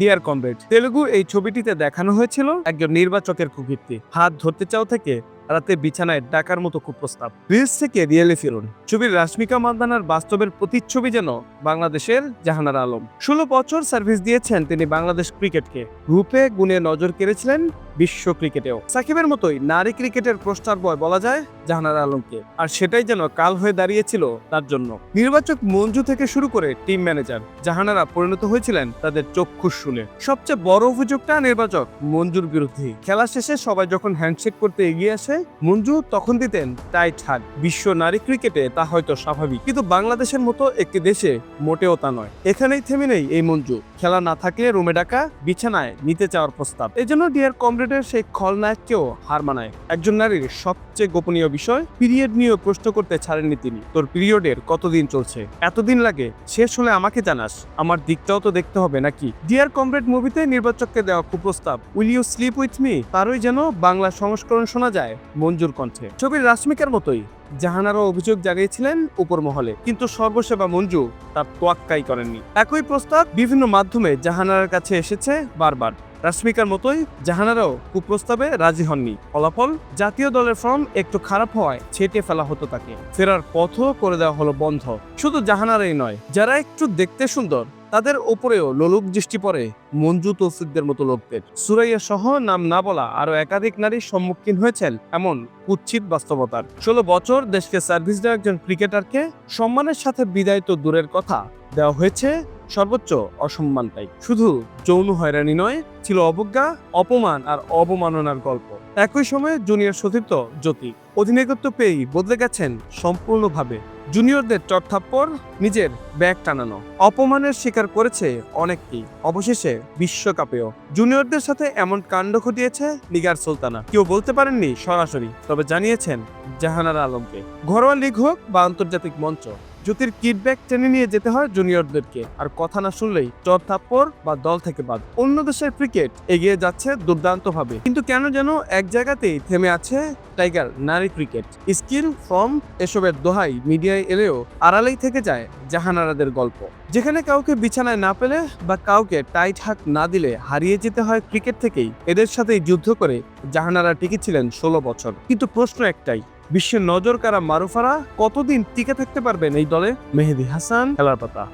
Deer comrade, Telugu এই ছবিটিতে দেখানো হয়েছিল একজন নির্বাচকের কুকীর্তি। হাত ধরতে চাও থেকে রাতে বিছানায় ডাকার মতো খুব প্রস্তাব রিলস থেকে রিয়েলি ফিরুন। ছবির রাশ্মিকা মান্দানার বাস্তবের প্রতিচ্ছবি যেন বাংলাদেশের জাহানার আলম। ষোলো বছর সার্ভিস দিয়েছেন তিনি বাংলাদেশ ক্রিকেটকে। গ্রুপে গুণে নজর কেড়েছিলেন বিশ্ব ক্রিকেটেও। সাকিবের মতোই নারী ক্রিকেটের প্রস্টার বয় বলা যায় জাহানার আলমকে। আর সেটাই যেন কাল হয়ে দাঁড়িয়েছিল তার জন্য। নির্বাচক মঞ্জু থেকে শুরু করে টিম ম্যানেজার জাহানারা পরিণত হয়েছিলেন তাদের চক্ষু শুনে। সবচেয়ে বড় অভিযোগটা নির্বাচক মঞ্জুর বিরুদ্ধে। খেলা শেষে সবাই যখন হ্যান্ডশেক করতে এগিয়ে আসে, মঞ্জু তখন দিতেন টাইট হাত বিশ্ব নারী ক্রিকেটে তা হয়তো স্বাভাবিক। কিন্তু বাংলাদেশের মতো একটি দেশে মোটেও তা নয়। এখানেই থেমে নেই এই মঞ্জু। খেলা না থাকলে রুমে ডাকা, বিছানায় নিতে চাওয়ার প্রস্তাব। এই এজন্য ডিয়ার কমরেডের সেই খলনায়ককেও হার মানায়। একজন নারীর সবচেয়ে গোপনীয় বিষয়, পিরিয়ড নিয়ে প্রশ্ন করতে ছাড়েননি তিনি। তোর পিরিয়ডের কতদিন চলছে? এতদিন লাগে? শেষ হলে আমাকে জানাস। আমার দিকটাও তো দেখতে হবে নাকি? ডিয়ার কমরেড মুভিতে নির্বাচককে দেওয়া কুপ্রস্তাব will you sleep with me তারই যেন বাংলা সংস্করণ শোনা যায় মঞ্জুর কণ্ঠে। ছবির রাশ্মিকার মতোই। জাহানারও অভিযোগ জানিয়েছিলেন উপর মহলে কিন্তু সর্বসেবা মঞ্জু তার তোয়াক্কাই করেননি। একই প্রস্তাব বিভিন্ন মাধ্যমে জাহানারার কাছে এসেছে বারবার। রাশ্মিকার মতোই জাহানারাও কুপ্রস্তাবে রাজি হননি। ফলাফল, জাতীয় দলের ফর্ম একটু খারাপ হওয়ায় ছেটে ফেলা হতো তাকে। ফেরার পথও করে দেওয়া হলো বন্ধ। শুধু জাহানারাই নয়, যারা একটু দেখতে সুন্দর তাদের ওপরেও লোলুপ দৃষ্টি পড়ে মঞ্জু তৌফিকদের মতো লোকদের। সুরাইয়া সহ নাম না বলা আরও একাধিক নারীর সম্মুখীন হয়েছেন এমন কুৎসিত বাস্তবতার। ষোলো বছর দেশকে সার্ভিস দেওয়া একজন ক্রিকেটারকে সম্মানের সাথে বিদায় তো দূরের কথা, দেওয়া হয়েছে সর্বোচ্চ অসম্মানটাই। শুধু যৌন হয়রানি নয়, ছিল অবজ্ঞা, অপমান আর অবমাননার গল্প। একই সময়ে জুনিয়র সতীর্থ জ্যোতি। অধিনায়কত্ব পেয়েই বদলে গেছেন সম্পূর্ণভাবে জুনিয়রদের চটথাপ্পড় নিজের ব্যাগ টানানো। অপমানের শিকার করেছে অনেককেই। অবশেষে বিশ্বকাপেও। জুনিয়রদের সাথে এমন কাণ্ড ঘটিয়েছে নিগার সুলতানা। কেউ বলতে পারেননি সরাসরি, তবে জানিয়েছেন জাহানারা আলমকে। ঘরোয়া লিগ হোক বা আন্তর্জাতিক মঞ্চ জ্যোতির কিডব্যাক টেনে নিয়ে যেতে হয় জুনিয়রদেরকে। আর কথা না শুনলেই চর থাপ্পড় বা দল থেকে বাদ। অন্য দেশের ক্রিকেট এগিয়ে যাচ্ছে দুর্দান্তভাবে। কিন্তু কেন যেন এক জায়গাতেই থেমে আছে টাইগার, নারী ক্রিকেট। স্কিল, ফর্ম এসবের দোহাই মিডিয়ায় এলেও আড়ালেই থেকে যায় জাহানারাদের গল্প। যেখানে কাউকে বিছানায় না পেলে বা কাউকে টাইট হাক না দিলে হারিয়ে যেতে হয় ক্রিকেট থেকেই, এদের সাথেই যুদ্ধ করে জাহানারা টিকেছিলেন ষোলো বছর। কিন্তু প্রশ্ন একটাই বিশ্বের নজর কারা মারুফারা কতদিন টিকে থাকতে পারবেন এই দলে? মেহেদি হাসান খেলার পাতা।